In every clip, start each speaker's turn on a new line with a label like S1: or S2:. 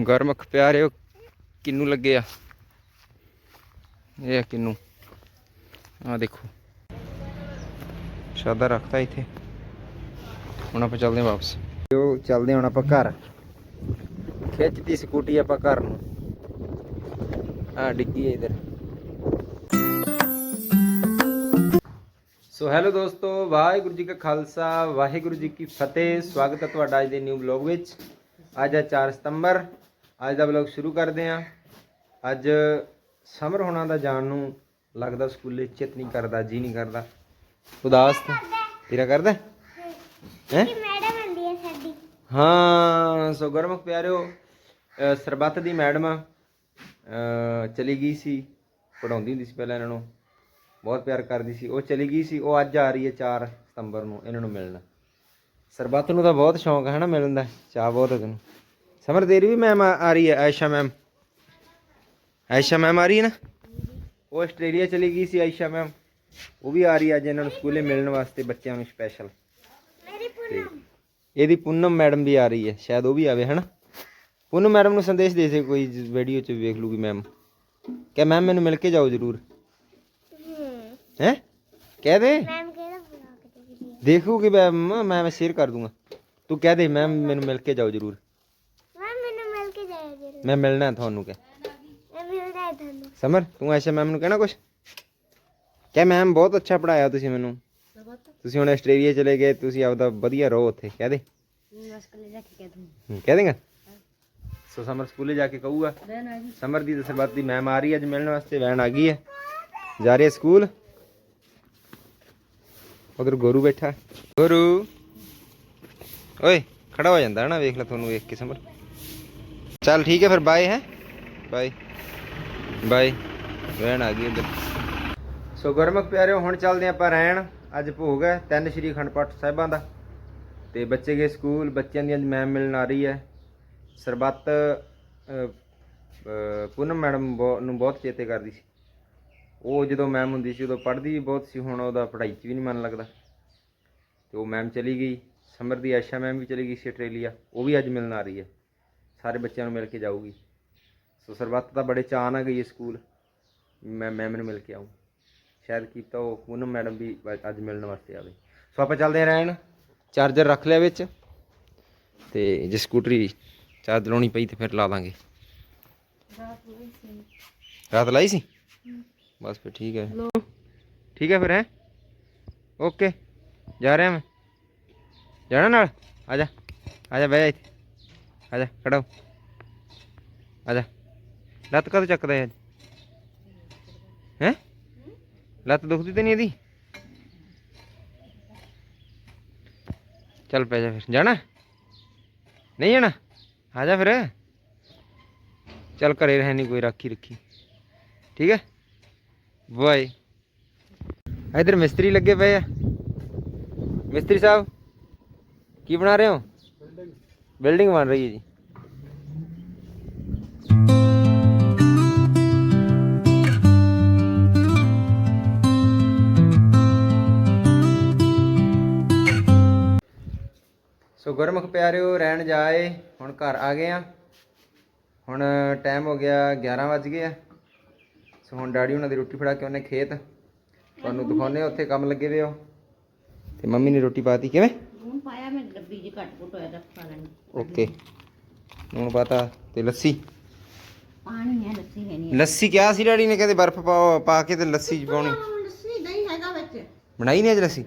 S1: ਗਰਮਖ ਪਿਆਰਿਓ ਕਿੰਨੂ ਲੱਗੇ ਆ? ਇਹ ਆ ਕਿੰਨੂ। ਆ ਦੇਖੋ। ਸ਼ਾਦਾ ਰੱਖਤਾ ਇੱਥੇ। ਹੁਣ ਆਪਾਂ ਚੱਲਦੇ ਹਾਂ ਵਾਪਸ। ਉਹ ਚੱਲਦੇ ਹੁਣ ਆਪਾਂ ਘਰ। ਖਿੱਚਦੀ ਸਕੂਟੀ ਆਪਾਂ ਘਰ ਨੂੰ। ਆ ਡਿੱਗੀ ਹੈ ਇਧਰ। ਸੋ ਹੈਲੋ ਦੋਸਤੋ, ਵਾਹਿਗੁਰੂ ਜੀ ਕਾ ਖਾਲਸਾ, ਵਾਹਿਗੁਰੂ ਜੀ ਕੀ ਫਤਿਹ। ਸਵਾਗਤ ਹੈ ਤੁਹਾਡਾ ਅੱਜ ਦੇ ਨਿਊ ਬਲੌਗ ਵਿੱਚ। ਅੱਜ ਹੈ 4 ਸਤੰਬਰ। ਅੱਜ ਦਾ ਬਲੌਗ ਸ਼ੁਰੂ ਕਰਦੇ ਹਾਂ। ਅੱਜ ਸਮਰ ਹੋਣਾ ਦਾ ਜਾਣ ਨੂੰ ਲੱਗਦਾ ਸਕੂਲੇ ਚਿੱਤ ਨਹੀਂ ਕਰਦਾ ਜੀ ਨਹੀਂ ਕਰਦਾ। ਉਦਾਸ ਤੇਰਾ ਕਰਦਾ ਹੈ?
S2: ਮੈਡਮ ਆਂਦੀ ਹੈ ਸਾਡੀ।
S1: ਹਾਂ ਸੋ ਗਰਮਖ ਪਿਆਰਿਓ ਸਰਬੱਤ ਦੀ ਮੈਡਮ ਚਲੀ ਗਈ ਸੀ ਪੜਾਉਂਦੀ ਹੁੰਦੀ ਸੀ ਪਹਿਲਾਂ ਇਹਨਾਂ ਨੂੰ। ਬਹੁਤ ਪਿਆਰ ਕਰਦੀ ਸੀ। ਉਹ ਚਲੀ ਗਈ ਸੀ ਉਹ ਅੱਜ ਆ ਰਹੀ ਹੈ 4 ਸਤੰਬਰ ਨੂੰ ਇਹਨਾਂ ਨੂੰ ਮਿਲਣ। ਸਰਬੱਤ ਨੂੰ ਤਾਂ ਬਹੁਤ ਸ਼ੌਂਕ ਹੈ ਨਾ ਮਿਲਣ ਦਾ। ਚਾਹ ਬਹੁਤ ਹੈ ਤੈਨੂੰ। ਸਮਰ ਤੇਰੀ ਵੀ ਮੈਮ ਆ ਰਹੀ ਹੈ ਆਇਸ਼ਾ ਮੈਮ ਆਇਸ਼ਾ ਮੈਮ ਆ ਰਹੀ ਹੈ ਨਾ? ਉਹ ਆਸਟ੍ਰੇਲੀਆ ਚਲੀ ਗਈ ਸੀ ਆਇਸ਼ਾ ਮੈਮ ਉਹ ਵੀ ਆ ਰਹੀ ਹੈ ਅੱਜ ਇਹਨਾਂ ਨੂੰ ਸਕੂਲੇ ਮਿਲਣ ਵਾਸਤੇ ਬੱਚਿਆਂ ਨੂੰ ਸਪੈਸ਼ਲ
S2: ਮੇਰੀ
S1: ਇਹਦੀ ਪੂਨਮ ਮੈਡਮ ਵੀ ਆ ਰਹੀ ਹੈ। ਸ਼ਾਇਦ ਉਹ ਵੀ ਆਵੇ ਹਨਾ? ਪੂਨਮ ਮੈਡਮ ਨੂੰ ਸੰਦੇਸ਼ ਦੇ ਦੇ ਕੋਈ ਵੀਡੀਓ 'ਚ ਵੇਖ ਲੂਗੀ ਮੈਮ ਕਿ ਮੈਮ ਮੈਨੂੰ ਮਿਲ ਕੇ ਜਾਓ ਜ਼ਰੂਰ।
S2: ਹੂੰ।
S1: ਕਹਿ ਦੇ।
S2: ਮੈਮ ਕਿਹੜਾ ਬਲੌਗ
S1: ਦੇਖੂਗੀ ਮੈਮ ਮੈਂ ਸ਼ੇਅਰ ਕਰ ਦੂੰਗਾ। ਤੂੰ ਕਹਿ ਦੇ ਮੈਮ ਮੈਨੂੰ ਮਿਲ ਕੇ ਜਾਓ ਜ਼ਰੂਰ
S2: ਮੈਮ ਮੈਨੂੰ ਮਿਲ ਕੇ ਜਾਇਆ ਜਰੂਰ
S1: ਮੈਂ ਮਿਲਣਾ ਹੈ ਤੁਹਾਨੂੰ ਕਿ?
S2: ਮੈਂ ਮਿਲਦਾ ਹੈ ਤੁਹਾਨੂੰ।
S1: ਸਮਰ ਤੂੰ ਐਸ਼ਾ ਮੈਮ ਨੂੰ ਕਹਿਣਾ ਕੁਛ? ਕਹਿ ਮੈਮ ਬਹੁਤ ਅੱਛਾ ਪੜਾਇਆ ਤੁਸੀਂ ਮੈਨੂੰ। ਤੁਸੀਂ ਹੁਣ ਆਸਟ੍ਰੇਲੀਆ ਚਲੇ ਗਏ ਤੁਸੀਂ ਆਪਦਾ ਵਧੀਆ ਰਹੋ ਉੱਥੇ ਕਹਿ ਦੇ। ਕਹਿ ਦੇਗਾ। ਸੋ ਸਮਰ ਸਕੂਲੇ ਜਾ ਕੇ ਕਹੂਗਾ। ਸਮਰ ਦੀ ਦਸਰਬਤ ਦੀ ਮੈਮ ਆ ਰਹੀ ਹੈ ਅੱਜ ਮਿਲਣ ਵਾਸਤੇ ਵੈਨ ਆ ਗਈ ਹੈ। ਜਾ ਰਹੀ ਹੈ ਸਕੂਲ। ਉਧਰ ਗੋਰੂ ਬੈਠਾ। ਗੋਰੂ। ਓਏ ਖੜਾ ਹੋ ਜਾਂਦਾ ਹੈ ਨਾ ਵੇਖ ਲੈ ਤੁਹਾਨੂੰ ਵੇਖ ਕੇ ਸਮਰ। ਚੱਲ ਠੀਕ ਹੈ ਫਿਰ ਬਾਏ ਹੈ। ਬਾਏ ਬਾਏ ਰਹਿਣ ਆ ਗਈ ਉਧਰ ਸੋ ਗੁਰਮੁਖ ਪਿਆਰਿਓ, ਹੁਣ ਚੱਲਦੇ ਆਪਾਂ ਰਹਿਣ। ਅੱਜ ਭੋਗ ਹੈ ਤਿੰਨ ਸ਼੍ਰੀ ਅਖੰਡ ਪਾਠ ਸਾਹਿਬਾਂ ਦਾ। ਤੇ ਬੱਚੇ ਗਏ ਸਕੂਲ, ਬੱਚਿਆਂ ਦੀ ਅੱਜ ਮੈਮ ਮਿਲਣ ਆ ਰਹੀ ਹੈ। ਸਰਬੱਤ ਪੂਨਮ ਮੈਡਮ ਬਹੁ- ਨੂੰ ਬਹੁਤ ਚੇਤੇ ਕਰਦੀ ਸੀ। ਉਹ ਜਦੋਂ ਮੈਮ ਹੁੰਦੀ ਸੀ, ਉਦੋਂ ਪੜ੍ਹਦੀ ਵੀ ਬਹੁਤ ਸੀ, ਹੁਣ ਉਹਦਾ ਪੜ੍ਹਾਈ 'ਚ ਵੀ ਨਹੀਂ ਮਨ ਲੱਗਦਾ। ਤੇ ਉਹ ਮੈਮ ਚਲੀ ਗਈ। ਸਮਰ ਦੀ ਆਇਸ਼ਾ ਮੈਮ ਵੀ ਚਲੀ ਗਈ ਸੀ ਆਸਟ੍ਰੇਲੀਆ। ਉਹ ਵੀ ਅੱਜ ਮਿਲਣ ਆ ਰਹੀ ਹੈ। ਸਾਰੇ ਬੱਚਿਆਂ ਨੂੰ ਮਿਲ ਕੇ ਜਾਊਗੀ। ਸੋ ਸਰਬੱਤ ਤਾਂ ਬੜੇ ਚਾਅ ਨਾਲ ਗਈ ਹੈ ਸਕੂਲ। ਮੈਂ ਮੈਮ ਨੂੰ ਮਿਲ ਕੇ ਆਊਂ। ਸ਼ਾਇਦ ਕੀਤਾ ਉਹ ਪੂਨਮ ਮੈਡਮ ਵੀ ਅੱਜ- ਮਿਲਣ ਵਾਸਤੇ ਆਵੇ। ਸੋ ਆਪਾਂ ਚੱਲਦੇ ਰਹਿਣ। ਚਾਰਜਰ ਰੱਖ ਲਿਆ ਵਿੱਚ। ਤੇ ਜੇ ਸਕੂਟਰੀ ਚਾਰਜ ਲਾਉਣੀ ਪਈ ਤੇ ਫਿਰ ਲਾ ਦਾਂਗੇ। ਰਾਤ ਲਾਈ ਸੀ? ਬਸ ਫਿਰ ਠੀਕ ਹੈ। ਠੀਕ ਹੈ ਫਿਰ ਹੈ? ਓਕੇ ਜਾ ਰਿਹਾ ਮੈਂ। ਜਾਣਾ ਨਾਲ? ਆ ਜਾ। ਆ ਜਾ ਬਹਿ ਜਾ ਇੱਥੇ। ਆ ਜਾ, ਖੜਾ। ਆ ਜਾ। ਲੱਤ ਕਦੋਂ ਚੱਕਦਾ ਹੈ ਹੈ? ਲੱਤ ਦੁਖਦੀ ਤੇ ਨਹੀਂ ਇਹਦੀ? ਚੱਲ ਪੈ ਜਾ ਫਿਰ। ਜਾਣਾ? ਨਹੀਂ ਜਾਣਾ? ਆ ਜਾ ਫਿਰ। ਚੱਲ ਘਰੇ ਰਹਿ ਨਹੀਂ ਕੋਈ ਰਾਖੀ ਰੱਖੀ। ਠੀਕ ਹੈ? ਬਾਏ। ਇਧਰ ਮਿਸਤਰੀ ਲੱਗੇ ਪਏ ਆ। ਮਿਸਤਰੀ ਸਾਹਿਬ, ਕੀ ਬਣਾ ਰਹੇ ਹੋ? ਬਿਲਡਿੰਗ ਬਣ ਰਹੀ ਹੈ ਜੀ। ਸੋ ਗੁਰਮੁਖ ਪਿਆਰਿਓ, ਰਹਿਣ ਜਾਏ। ਹੁਣ ਘਰ ਆ ਗਏ ਆ ਹੁਣ ਟਾਈਮ ਹੋ ਗਿਆ 11 ਵੱਜ ਗਏ ਆ। ਸੋ ਹੁਣ ਡੈਡੀ ਉਹਨਾਂ ਦੀ ਰੋਟੀ ਫੜਾ ਕੇ ਉਹਨੇ ਖੇਤ। ਤੁਹਾਨੂੰ ਦਿਖਾਉਨੇ ਉੱਥੇ ਕੰਮ ਲੱਗੇ ਵੇ ਹੋ ਤੇ ਮੰਮੀ ਨੇ ਰੋਟੀ ਪਾਤੀ, ਕਿਵੇਂ?
S3: ਪਾਇਆ ਮੈਂ ਡੱਬੀ ਜੀ ਘੱਟ ਘੁੱਟ ਹੋਇਆ ਤਾਂ ਖਾ ਲੈਣੀ
S1: ਓਕੇ। ਹੁਣ ਪਾਤਾ ਤੇ ਲੱਸੀ?
S3: ਪਾਣੀ ਹੈ ਲੱਸੀ ਹੈ ਨਹੀਂ।
S1: ਲੱਸੀ ਕਿਹਾ ਸੀ ਡੈਡੀ ਨੇ ਕਹਿੰਦੇ ਬਰਫ਼ ਪਾਓ ਪਾ ਕੇ ਤੇ ਲੱਸੀ ਚ ਪਾਉਣੀ।
S3: ਲੱਸੀ ਨਹੀਂ ਹੈਗਾ ਵਿੱਚ।
S1: ਬਣਾਈ ਨਹੀਂ ਅੱਜ ਲੱਸੀ?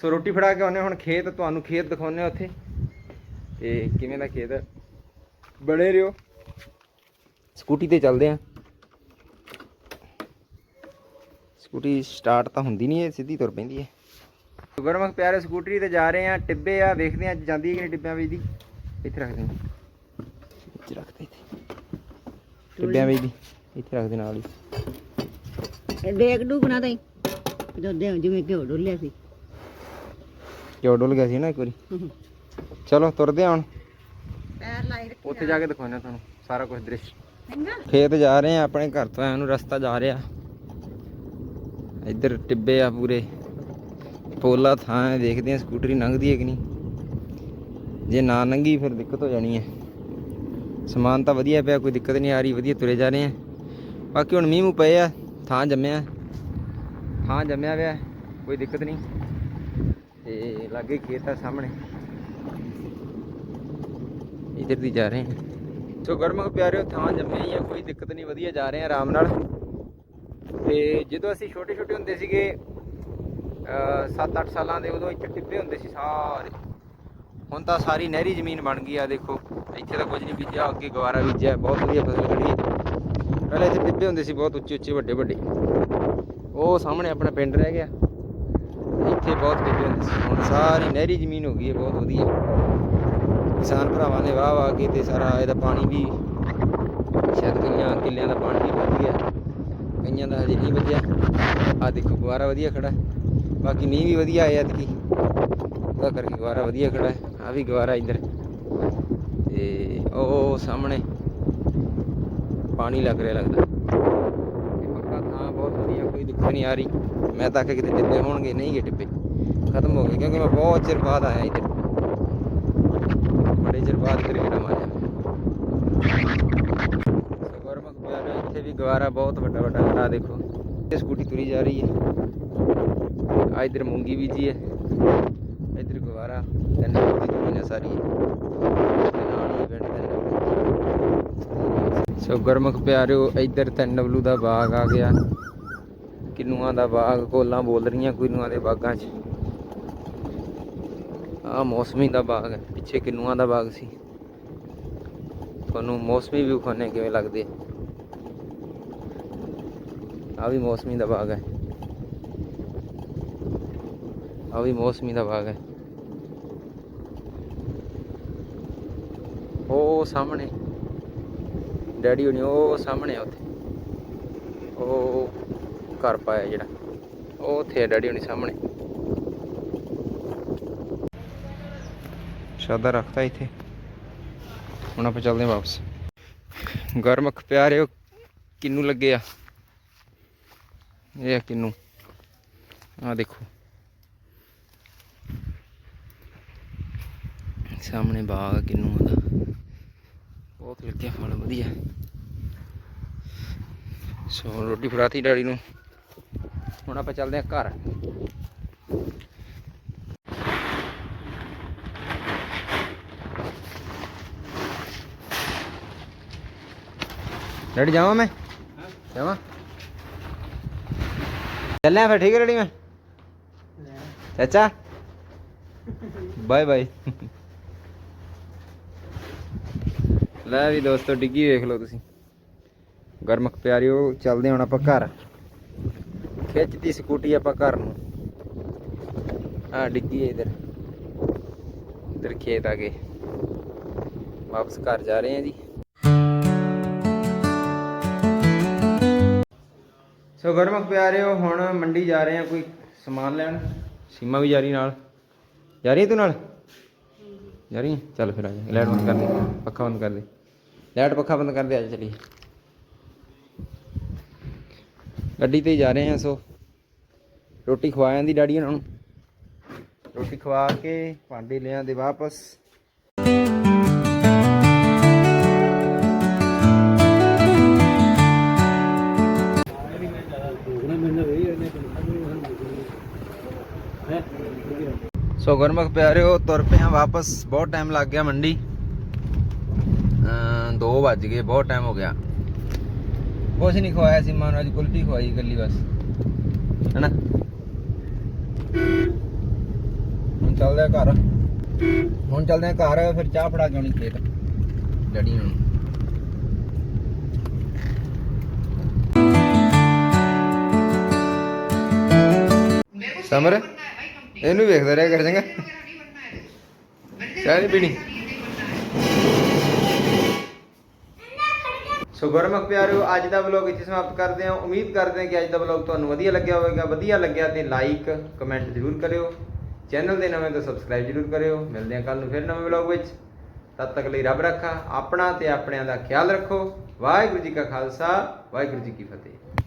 S1: ਸੋ ਰੋਟੀ ਫੜਾ ਕੇ ਆਉਨੇ ਹੁਣ ਖੇਤ ਤੁਹਾਨੂੰ ਖੇਤ ਦਿਖਾਉਨੇ ਉੱਥੇ। ਤੇ ਕਿਵੇਂ ਦਾ ਖੇਤ? ਬਣੇ ਰਿਓ ਸਕੂਟੀ ਤੇ ਚੱਲਦੇ ਆ ਸਕੂਟੀ ਸਟਾਰਟ ਤਾਂ ਹੁੰਦੀ ਨਹੀਂ ਹੈ ਸਿੱਧੀ ਤੁਰ ਪੈਂਦੀ ਹੈ। ਗੁਰਮਖ ਪਿਆਰੇ ਸਕੂਟਰੀ ਤੇ ਜਾ ਰਹੇ ਆ ਟਿੱਬੇ ਆ ਦੇਖਦੇ ਆ ਜਾਂਦੀ ਹੈ ਕਿ ਨਹੀਂ ਟਿੱਬਿਆਂ ਵਿੱਚ ਦੀ। ਇੱਥੇ ਰੱਖਦੇ ਆ ਇੱਥੇ ਰੱਖਦੇ ਇੱਥੇ। ਟਿੱਬਿਆਂ ਵਿੱਚ ਦੀ। ਇੱਥੇ ਰੱਖਦੇ ਨਾਲ ਹੀ।
S3: ਇਹ ਦੇਖ ਡੂਬਣਾ ਤਾਂ ਦੁੱਧ ਜਿਵੇਂ ਘਿਓ ਡੋਲਿਆ ਸੀ।
S1: ਕਿਉਂ ਡੁੱਲ ਗਿਆ ਸੀ ਨਾ ਇੱਕ ਵਾਰੀ। ਚਲੋ ਤੁਰਦੇ ਆ ਹੁਣ।
S3: ਪੈਰ ਲਾਈ
S1: ਉੱਥੇ ਜਾ ਕੇ ਦਿਖਾਉਂਦੇ ਆ ਤੁਹਾਨੂੰ ਸਾਰਾ ਕੁਝ ਦ੍ਰਿਸ਼। ਖੇਤ ਜਾ ਰਹੇ ਆ ਆਪਣੇ ਘਰ ਤੋਂ ਐਨੂੰ ਰਸਤਾ ਜਾ ਰਿਹਾ। ਇੱਧਰ ਟਿੱਬੇ ਆ ਪੂਰੇ। ਪੋਲਾ ਥਾਂ ਹੈ, ਦੇਖਦੇ ਆ ਸਕੂਟਰੀ ਲੰਘਦੀ ਹੈ ਕਿ ਨਹੀਂ। ਜੇ ਨਾ ਲੰਘੀ, ਫਿਰ ਦਿੱਕਤ ਹੋ ਜਾਣੀ ਹੈ। ਸਮਾਨ ਤਾਂ ਵਧੀਆ ਪਿਆ, ਕੋਈ ਦਿੱਕਤ ਨਹੀਂ ਆ ਰਹੀ, ਵਧੀਆ ਤੁਰੇ ਜਾ ਰਹੇ ਆ ਬਾਕੀ ਹੁਣ ਮੀਂਹ ਮੂੰਹ ਪਏ ਆ, ਥਾਂ ਜੰਮਿਆ ਥਾਂ ਜੰਮਿਆ ਪਿਆ ਕੋਈ ਦਿੱਕਤ ਨਹੀਂ। ਤੇ ਲਾਗੇ ਖੇਤ ਆ ਸਾਹਮਣੇ। ਇਧਰ ਦੀ ਜਾ ਰਹੇ ਹਾਂ। ਸੋ ਗਰਮਕ ਪਿਆਰਿਓ, ਥਾਂ ਜੰਮੇ ਹੀ ਆ, ਕੋਈ ਦਿੱਕਤ ਨਹੀਂ, ਵਧੀਆ ਜਾ ਰਹੇ ਆ ਆਰਾਮ ਨਾਲ। ਤੇ ਜਦੋਂ ਅਸੀਂ ਛੋਟੇ ਛੋਟੇ ਹੁੰਦੇ ਸੀਗੇ 7-8 ਸਾਲਾਂ ਦੇ ਉਦੋਂ ਇੱਥੇ ਟਿੱਬੇ ਹੁੰਦੇ ਸੀ ਸਾਰੇ। ਹੁਣ ਤਾਂ ਸਾਰੀ ਨਹਿਰੀ ਜ਼ਮੀਨ ਬਣ ਗਈ ਆ, ਦੇਖੋ। ਇੱਥੇ ਤਾਂ ਕੁਝ ਨਹੀਂ ਬੀਜਿਆ, ਅੱਗੇ ਗਵਾਰਾ ਬੀਜਿਆ, ਬਹੁਤ ਵਧੀਆ ਫਸਲ ਖੜੀ ਹੈ ਪਹਿਲਾਂ ਇੱਥੇ ਟਿੱਬੇ ਹੁੰਦੇ ਸੀ ਬਹੁਤ ਉੱਚੇ ਉੱਚੇ ਵੱਡੇ ਵੱਡੇ ਉਹ ਸਾਹਮਣੇ ਆਪਣਾ ਪਿੰਡ ਰਹਿ ਗਿਆ। ਇੱਥੇ ਬਹੁਤ ਟਿੱਬੇ ਹੁੰਦੇ ਸੀ। ਹੁਣ ਸਾਰੀ ਨਹਿਰੀ ਜ਼ਮੀਨ ਹੋ ਗਈ ਹੈ ਬਹੁਤ ਵਧੀਆ। ਕਿਸਾਨ ਭਰਾਵਾਂ ਨੇ ਵਾਹ ਵਾਹ ਕੇ ਤੇ ਸਾਰਾ ਇਹਦਾ ਪਾਣੀ ਵੀ ਸ਼ਾਇਦ ਕਈਆਂ ਕਿੱਲਿਆਂ ਦਾ ਪਾਣੀ ਵੀ ਵੱਧ ਗਿਆ। ਕਈਆਂ ਦਾ ਹਜੇ ਨਹੀਂ ਵੱਜਿਆ ਆ ਦੇਖੋ ਗੁਆਰਾ ਵਧੀਆ ਖੜਾ। ਬਾਕੀ ਮੀਂਹ ਵੀ ਵਧੀਆ ਆਇਆ ਐਤਕੀ। ਉਹਦਾ ਕਰਕੇ ਗੁਆਰਾ ਵਧੀਆ ਖੜਾ ਹੈ। ਆ ਵੀ ਗਵਾਰਾ ਇੱਧਰ। ਤੇ ਉਹ ਸਾਹਮਣੇ ਪਾਣੀ ਲੱਗ ਰਿਹਾ ਲੱਗਦਾ। ਪੱਕਾ ਥਾਂ ਬਹੁਤ ਵਧੀਆ, ਕੋਈ ਦਿੱਕਤ ਨਹੀਂ ਆ ਰਹੀ। ਮੈਂ ਤਾਂ ਕਿ ਕਿਤੇ ਡਿੱਬੇ ਹੋਣਗੇ, ਨਹੀਂ ਗੇ ਟਿੱਬੇ ਖਤਮ ਹੋ ਗਏ, ਕਿਉਂਕਿ ਮੈਂ ਬਹੁਤ ਚਿਰ ਬਾਅਦ ਆਇਆ ਇੱਧਰ। ਬੜੇ ਚਿਰ ਬਾਅਦ ਕਰੇ ਗੇੜਾ ਮਾਰਿਆ ਗੁਰਮੁਖ ਪਿਆਰੇ ਇੱਥੇ ਵੀ ਗਵਾਰਾ ਬਹੁਤ ਵੱਡਾ ਵੱਡਾ ਖੜਾ ਦੇਖੋ। ਇਹ ਸਕੂਟੀ ਤੁਰੀ ਜਾ ਰਹੀ ਹੈ। ਆ ਇਧਰ ਮੂੰਗੀ ਬੀਜੀ ਹੈ। ਇਧਰ ਗਵਾਰਾ ਤਿੰਨ ਦੀ ਜ਼ਮੀਨ ਸਾਰੀ ਤੇ ਨਾਲ ਹੀ ਪਿੰਡ ਤਿੰਨ ਸੋ ਗੁਰਮੁਖ ਪਿਆਰਿਓ, ਇਧਰ ਤਿੰਨ ਦਾ ਬਾਗ ਆ ਗਿਆ। ਕਿਨੂਆਂ ਦਾ ਬਾਗ, ਕੋਲਾਂ ਬੋਲ ਰਹੀਆਂ ਕਿੰਨੂਆਂ ਦੇ ਬਾਗਾਂ 'ਚ। ਆ ਮੌਸਮੀ ਦਾ ਬਾਗ ਹੈ। ਪਿੱਛੇ ਕਿਨੂਆਂ ਦਾ ਬਾਗ ਸੀ। ਤੁਹਾਨੂੰ ਮੌਸਮੀ ਵੀ ਖਾਣੇ ਕਿਵੇਂ ਲੱਗਦੇ ਆ? ਵੀ ਮੌਸਮੀ ਦਾ ਬਾਗ ਹੈ। ਆ ਵੀ ਮੌਸਮੀ ਦਾ ਬਾਗ ਹੈ। ਉਹ ਸਾਹਮਣੇ। ਡੈਡੀ ਹੋਣੀ, ਉਹ ਸਾਹਮਣੇ ਆ ਉੱਥੇ। ਉਹ ਘਰ ਪਾਇਆ ਜਿਹੜਾ। ਉਹ ਉੱਥੇ ਆ ਡੈਡੀ ਹੋਣੀ ਸਾਹਮਣੇ। ਸ਼ਾਦਾ ਰੱਖਤਾ ਇੱਥੇ। ਹੁਣ ਆਪਾਂ ਚੱਲਦੇ ਹਾਂ ਵਾਪਸ। ਗਰਮਖ ਪਿਆਰਿਓ, ਕਿੰਨੂ ਲੱਗੇ ਆ? ਇਹ ਆ ਕਿੰਨੂ। ਆ ਦੇਖੋ। ਸਾਹਮਣੇ ਬਾਗ ਆ ਕਿੰਨੂਆਂ ਦਾ ਬਹੁਤ ਲੱਗਿਆ ਫਲ ਵਧੀਆ। ਸੋ ਰੋਟੀ ਫੜਾਤੀ ਡੈਡੀ ਨੂੰ। ਹੁਣ ਆਪਾਂ ਚੱਲਦੇ ਹਾਂ ਘਰ। ਡੈਡੀ ਜਾਵਾਂ ਮੈਂ? ਜਾਵਾਂ? ਚੱਲਿਆ ਫਿਰ ਠੀਕ ਹੈ ਡੈਡੀ ਮੈਂ? ਚਾਚਾ? Bye bye. ਲੈ ਵੀ ਦੋਸਤੋ ਡਿੱਗੀ ਵੇਖ ਲਓ ਤੁਸੀਂ। ਗਰਮਕ ਪਿਆਰਿਓ ਚੱਲਦੇ ਹੁਣ ਆਪਾਂ ਘਰ। ਖਿੱਚਦੀ ਸਕੂਟੀ ਆਪਾਂ ਘਰ ਨੂੰ। ਆ ਡਿੱਗੀ ਹੈ ਇਧਰ। ਇਧਰ ਖੇਤ ਆ ਗਏ। ਵਾਪਸ ਘਰ ਜਾ ਰਹੇ ਹਾਂ ਜੀ। ਸੋ ਗਰਮਕ ਪਿਆਰਿਓ ਹੁਣ ਮੰਡੀ ਜਾ ਰਹੇ ਆ ਕੋਈ ਸਮਾਨ ਲੈਣ। ਸੀਮਾ ਵੀ ਜਾ ਰਹੀ ਨਾਲ। ਜਾ ਰਹੀ ਤੂੰ ਨਾਲ? ਜਾ ਰਹੀ? ਚੱਲ ਫਿਰ ਆ ਜਾ। ਲਾਈਟ ਬੰਦ ਕਰ ਦੇ। ਪੱਖਾ ਬੰਦ ਕਰ ਦੇ। ਲਾਈਟ ਪੱਖਾ ਬੰਦ ਕਰ ਦੇ ਆ ਚਲੀ। ਗੱਡੀ ਤੇ ਜਾ ਰਹੇ ਆ ਸੋ ਰੋਟੀ ਖਵਾ ਜਾਂਦੀ ਡੈਡੀ ਉਹਨਾਂ ਨੂੰ। ਰੋਟੀ ਖਵਾ ਕੇ ਭਾਂਡੇ ਲਿਆਂ ਦੇ ਵਾਪਸ। ਸੋ ਗੁਰਮੁਖ ਪਿਆਰਿਓ, ਤੁਰ ਪਿਆ ਵਾਪਸ, ਬਹੁਤ ਟਾਈਮ ਲੱਗ ਗਿਆ ਮੰਡੀ। ਅ 2 ਵੱਜ ਗਏ, ਬਹੁਤ ਟਾਈਮ ਹੋ ਗਿਆ। ਕੁਛ ਨਹੀਂ ਖਵਾਇਆ ਸੀ ਮਾਨ ਅੱਜ ਕੁਲਫੀ ਖਵਾਈ ਗੱਲੀ ਬਸ। ਹੈਨਾ? ਹੁਣ ਚੱਲਦੇ ਆ ਘਰ। ਹੁਣ ਚੱਲਦੇ ਆ ਘਰ, ਫਿਰ ਚਾਹ ਫੜਾ ਕੇ ਆਉਣੀ ਖੇਤ। ਡੈਡੀ ਨੂੰ। ਸਮਰ, ਇਹਨੂੰ ਵੇਖਦਾ ਰਿਹਾ ਕਰ ਚੰਗਾ। ਚਾਹ ਨਹੀਂ ਪੀਣੀ? ਸੋ ਗੁਰਮੁਖ ਪਿਆਰਿਓ, ਅੱਜ ਦਾ ਵਲੌਗ ਇੱਥੇ ਸਮਾਪਤ ਕਰਦੇ ਹਾਂ। ਉਮੀਦ ਕਰਦੇ ਹਾਂ ਕਿ ਅੱਜ ਦਾ ਵਲੌਗ ਤੁਹਾਨੂੰ ਵਧੀਆ ਲੱਗਿਆ ਹੋਵੇਗਾ। ਵਧੀਆ ਲੱਗਿਆ ਤੇ ਲਾਈਕ ਕਮੈਂਟ ਜ਼ਰੂਰ ਕਰਿਓ। ਚੈਨਲ ਦੇ ਨਵੇਂ ਤੋਂ ਸਬਸਕ੍ਰਾਈਬ ਜ਼ਰੂਰ ਕਰਿਓ। ਮਿਲਦੇ ਹਾਂ ਕੱਲ ਨੂੰ ਫਿਰ ਨਵੇਂ ਵਲੌਗ ਵਿੱਚ। ਤਦ ਤੱਕ ਲਈ ਰੱਬ ਰੱਖਾ, ਆਪਣਾ ਤੇ ਆਪਣਿਆਂ ਦਾ ਖਿਆਲ ਰੱਖੋ। ਵਾਹਿਗੁਰੂ ਜੀ ਕਾ ਖਾਲਸਾ, ਵਾਹਿਗੁਰੂ ਜੀ ਕੀ ਫਤਿਹ।